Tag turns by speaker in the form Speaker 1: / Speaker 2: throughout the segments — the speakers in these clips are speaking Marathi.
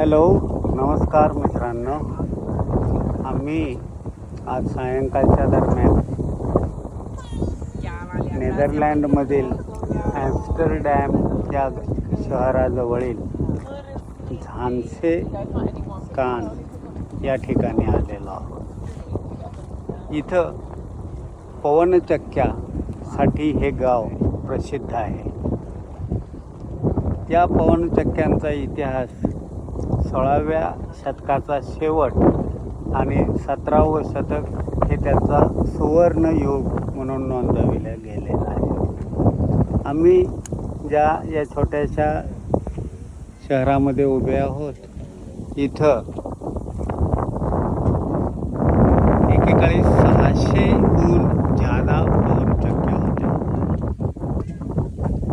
Speaker 1: हॅलो नमस्कार मित्रांनो. आम्ही आज सायंकाळच्या दरम्यान नेदरलँडमधील ॲम्स्टरडॅम या शहराजवळील झांसे कान या ठिकाणी आलेलो आहोत. इथं पवनचक्क्यासाठी हे गाव प्रसिद्ध आहे. या पवनचक्क्यांचा इतिहास सोळाव्या शतकाचा शेवट आणि सतरावं शतक हे त्याचा सुवर्ण युग म्हणून नोंदविलं गेलेलं आहे. आम्ही ज्या या छोट्याशा शहरामध्ये उभे आहोत इथं एकेकाळी सहाशेहून जादा पवनचक्क्या होत्या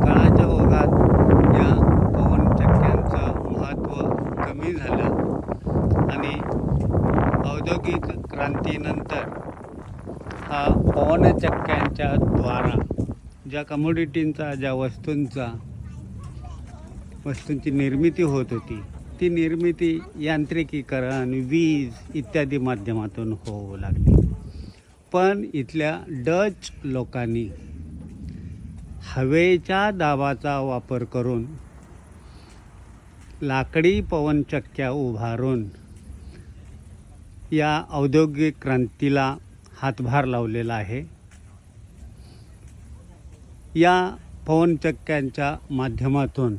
Speaker 1: काळाच्या ओघात या पवनचक्क्यांचं महत्त्व कमी झालं आणि औद्योगिक क्रांतीनंतर हा पवनचक्क्यांच्या द्वारा ज्या कमोडिटींचा ज्या वस्तूंचा वस्तूंची निर्मिती होत होती ती निर्मिती यांत्रिकीकरण वीज इत्यादी माध्यमातून होऊ लागली. पण इथल्या डच लोकांनी हवेच्या दाबाचा वापर करून लाकडी पवनचक्क्या उभारून या औद्योगिक क्रांतीला हातभार लावलेला आहे. या पवनचक्क्यांच्या माध्यमातून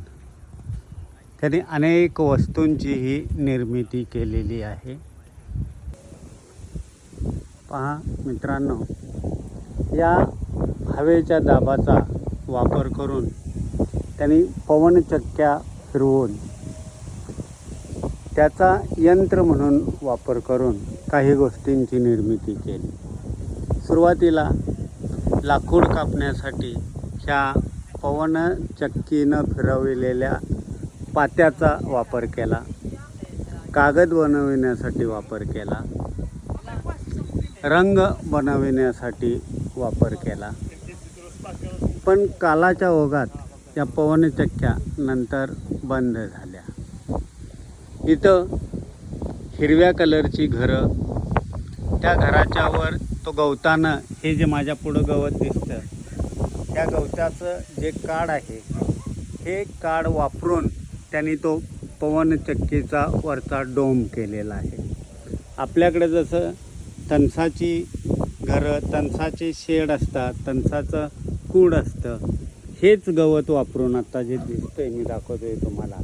Speaker 1: त्यांनी अनेक वस्तूंचीही निर्मिती केलेली आहे. पहा मित्रांनो या हवेच्या दाबाचा वापर करून त्यांनी पवनचक्क्या फिरवून त्याचा यंत्र म्हणून वापर करून काही गोष्टींची निर्मिती केली. सुरुवातीला लाकूड कापण्यासाठी ह्या पवनचक्कीनं फिरविलेल्या पात्याचा वापर केला. कागद बनविण्यासाठी वापर केला. रंग बनविण्यासाठी वापर केला. पण कालाच्या ओघात या पवनचक्क्या नंतर बंद झाल्या. इथं हिरव्या कलरची घरं. त्या घराच्या वर तो गवतानं हे जे माझ्या पुढं गवत दिसतं त्या गवताचं जे काड आहे हे काड वापरून त्यांनी तो पवनचक्कीचा वरचा डोम केलेला आहे. आपल्याकडे जसं तणसाची घरं तणसाचे शेड असतात तणसाचं कूड असतं हेच गवत वापरून आता जे दिसतंय मी दाखवतोय तुम्हाला.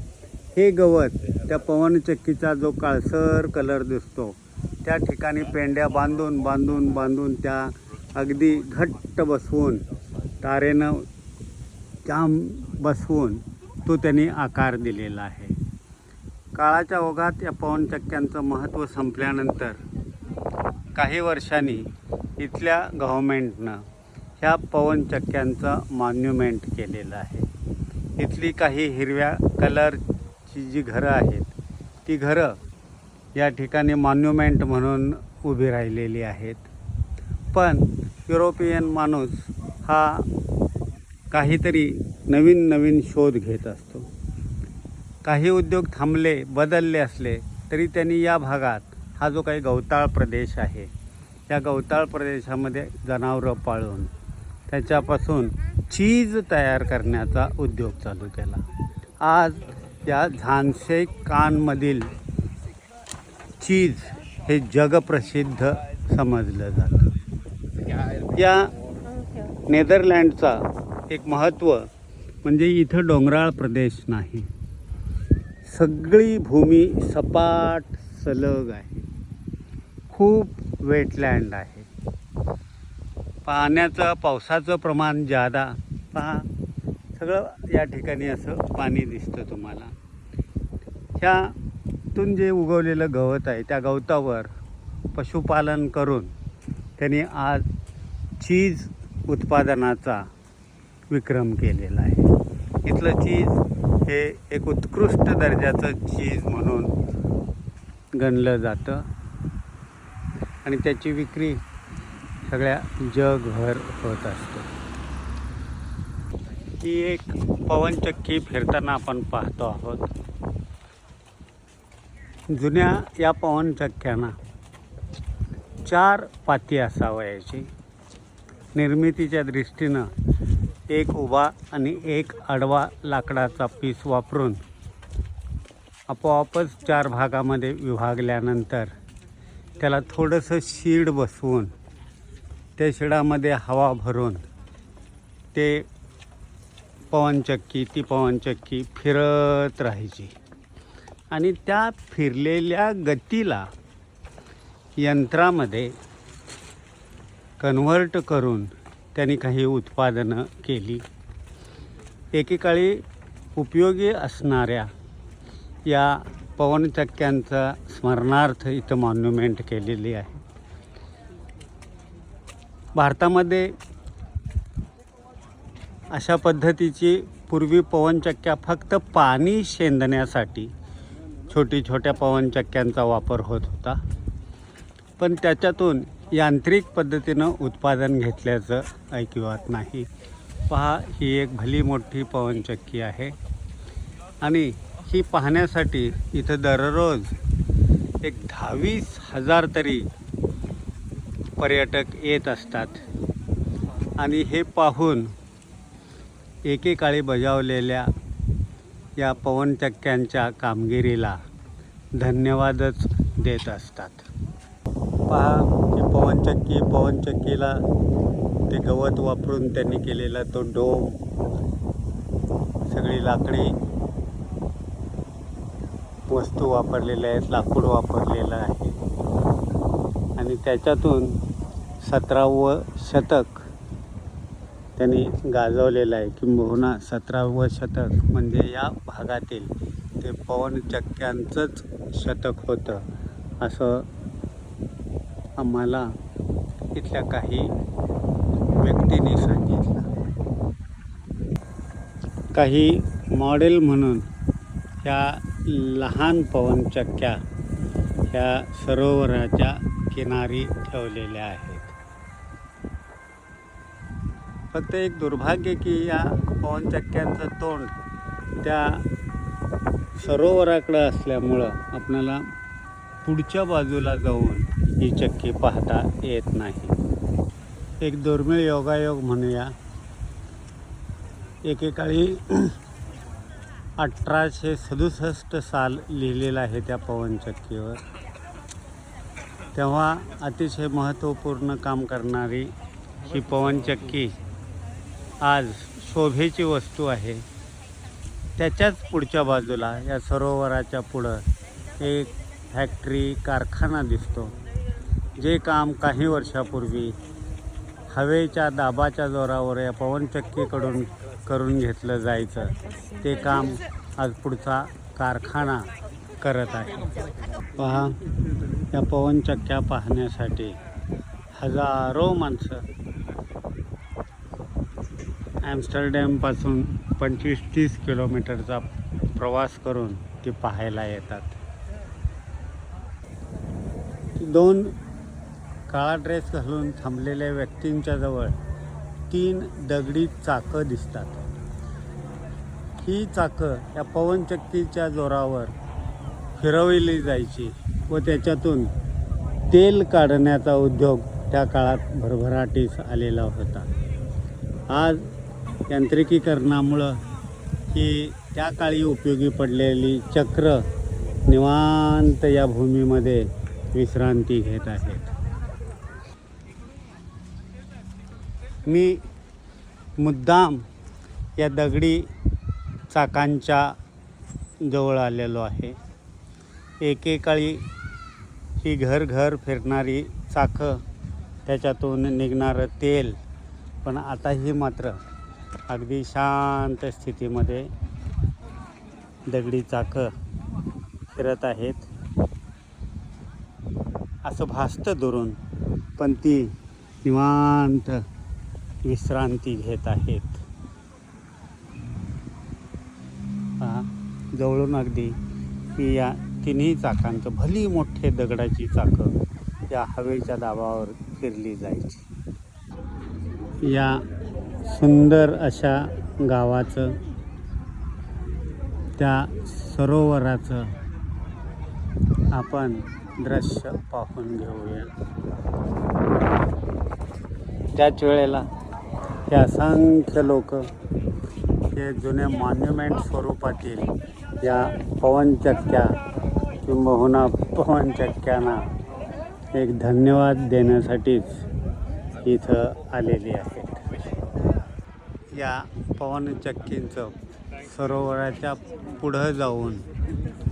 Speaker 1: हे गवत त्या पवनचक्कीचा जो काळसर कलर दिसतो त्या ठिकाणी पेंड्या बांधून बांधून बांधून त्या अगदी घट्ट बसवून तारेनं जाम बसवून तो त्यांनी आकार दिलेला आहे. काळाच्या ओघात या पवनचक्क्यांचं महत्त्व संपल्यानंतर काही वर्षांनी इथल्या गव्हर्मेंटनं ह्या पवनचक्क्यांचं मॉन्युमेंट केलेलं आहे. इथली काही हिरव्या कलर कलरची जी घरं आहेत ती घरं या ठिकाणी मॉन्युमेंट म्हणून उभी राहिलेली आहेत. पण युरोपियन माणूस हा काहीतरी नवीन नवीन शोध घेत असतो. काही उद्योग थांबले बदलले असले तरी त्यांनी या भागात हा जो काही गवताळ प्रदेश आहे या गवताळ प्रदेशामध्ये जनावरं पाळून त्याच्यापासून चीज तयार करण्याचा उद्योग चालू केला. आज त्या झानसे कानमधील चीज हे जगप्रसिद्ध समजलं जातं. या नेदरलँडचा एक महत्त्व म्हणजे इथं डोंगराळ प्रदेश नाही. सगळी भूमी सपाट सलग आहे. खूप वेटलँड आहे. पाण्याचं पावसाचं प्रमाण जादा पहा सगळं या ठिकाणी असं पाणी दिसतं तुम्हाला. ह्यातून जे उगवलेलं गवत आहे त्या गवतावर पशुपालन करून त्यांनी आज चीज उत्पादनाचा विक्रम केलेला आहे. इथलं चीज हे एक उत्कृष्ट दर्जाचं चीज म्हणून गणलं जातं. आणि त्याची विक्री सगळ्या जगभर होत असते. ही एक पवनचक्की फिरताना आपण पाहतो आहोत. जुन्या या पवनचक्क्यांना चार पाती असावयाची. निर्मितीच्या दृष्टीनं एक उभा आणि एक आडवा लाकडाचा पीस वापरून आपोआपच चार भागामध्ये विभागल्यानंतर त्याला थोडंसं शीड बसवून त्या शिडामध्ये हवा भरून ते पवनचक्की ती पवनचक्की फिरत राहायची. आणि त्या फिरलेल्या गतीला यंत्रामध्ये कन्व्हर्ट करून त्यांनी काही उत्पादनं केली. एकेकाळी उपयोगी असणाऱ्या या पवनचक्क्यांचा स्मरणार्थ इथं मॉन्युमेंट केलेली आहे. भारतामध्ये अशा पद्धतीची पूर्वी पवनचक्क्या फक्त पाणी शेंदण्यासाठी छोटी छोट्या पवनचक्क्यांचा वापर होत होता. पण त्याच्यातून यांत्रिक पद्धतीनं उत्पादन घेतल्याचं ऐकिवात नाही. पहा ही एक भली मोठी पवनचक्की आहे. आणि ही पाहण्यासाठी इथं दररोज एक दहावीस हजार तरी पर्यटक येत असतात. आणि हे पाहून एकेकाळी बजावलेल्या या पवनचक्क्यांच्या कामगिरीला धन्यवादच देत असतात. पहा की पवनचक्की पवनचक्कीला ते गवत वापरून त्यांनी केलेला तो डोम सगळी लाकडी वस्तू वापरलेल्या आहेत लाकूड वापरलेलं आहे. आणि त्याच्यातून सतरावं शतक त्यांनी गाजवलेलं आहे किंबहुना सतरावं शतक म्हणजे या भागातील ते पवनचक्क्यांचंच शतक होतं असं आम्हाला इथल्या काही व्यक्तींनी सांगितलं. काही मॉडेल म्हणून ह्या लहान पवनचक्क्या ह्या सरोवराच्या किनारी ठेवलेल्या आहेत. फक्त एक दुर्भाग्य की या पवनचक्क्यांचं तोंड त्या सरोवराकडं असल्यामुळं आपल्याला पुढच्या बाजूला जाऊन ही चक्की पाहता येत नाही. एक दुर्मिळ योगायोग म्हणूया. एकेकाळी अठराशे सदुसष्ट साल लिहिलेलं आहे त्या पवनचक्कीवर. तेव्हा अतिशय महत्त्वपूर्ण काम करणारी ही पवनचक्की आज शोभेची वस्तू आहे. त्याच्याच पुढच्या बाजूला या सरोवराच्या पुढं एक फॅक्टरी कारखाना दिसतो. जे काम काही वर्षापूर्वी हवेच्या दाबाच्या जोरावर या पवनचक्कीकडून करून घेतलं जायचं ते काम आज पुढचा कारखाना करत आहे. पहा या पवनचक्क्या पाहण्यासाठी हजारो माणसं ॲम्स्टरडॅमपासून पंचवीस तीस किलोमीटरचा प्रवास करून ती पाहायला येतात. दोन काळा ड्रेस घालून थांबलेल्या व्यक्तींच्या जवळ तीन दगडी चाकं दिसतात. ही चाकं या पवनचक्कीच्या जोरावर फिरवली जायची व त्याच्यातून तेल काढण्याचा उद्योग त्या काळात भरभराटीस आलेला होता. आज यांत्रिकीकरणामुळं ही त्या काळी उपयोगी पडलेली चक्र निवांत या भूमीमध्ये विश्रांती घेत आहेत. मी मुद्दाम या दगडी चाकांच्या जवळ आलेलो आहे. एकेकाळी ही घर घर फिरणारी चाकं त्याच्यातून निघणारं तेल पण आता ही मात्र अगदी शांत स्थितीमध्ये दगडी चाकं फिरत आहेत. असं भासतं दुरून पण ती निवांत विश्रांती घेत आहेत. जवळून अगदी की या तिन्ही चाकांचं भली मोठे दगडाची चाकं या हवेच्या दाबावर फिरली जायची. या सुंदर अशा गावाचं त्या सरोवराचं आपण दृश्य पाहून घेऊया. त्याच वेळेला हे असंख्य लोक हे जुने मॉन्युमेंट स्वरूपातील या पवनचक्क्या किंबहुना पवनचक्क्यांना एक धन्यवाद देण्यासाठीच इथं आलेली आहे या पवनचक्कींचं सरोवराच्या पुढं जाऊन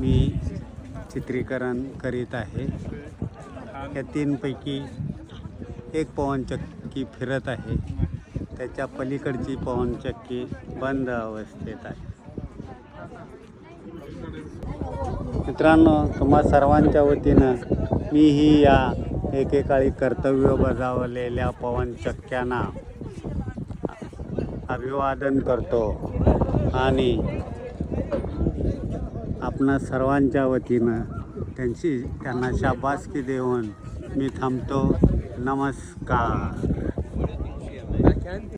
Speaker 1: मी चित्रीकरण करीत आहे. या तीनपैकी एक पवनचक्की फिरत आहे. त्याच्या पलीकडची पवनचक्की बंद अवस्थेत आहे. मित्रांनो तुम्हा सर्वांच्या वतीनं मीही या एकेकाळी कर्तव्य बजावलेल्या पवनचक्क्यांना अभिवादन करतो आणि आपणा सर्वांच्या वतीनं त्यांची त्यांना शाबासकी देऊन मी थांबतो. नमस्कार.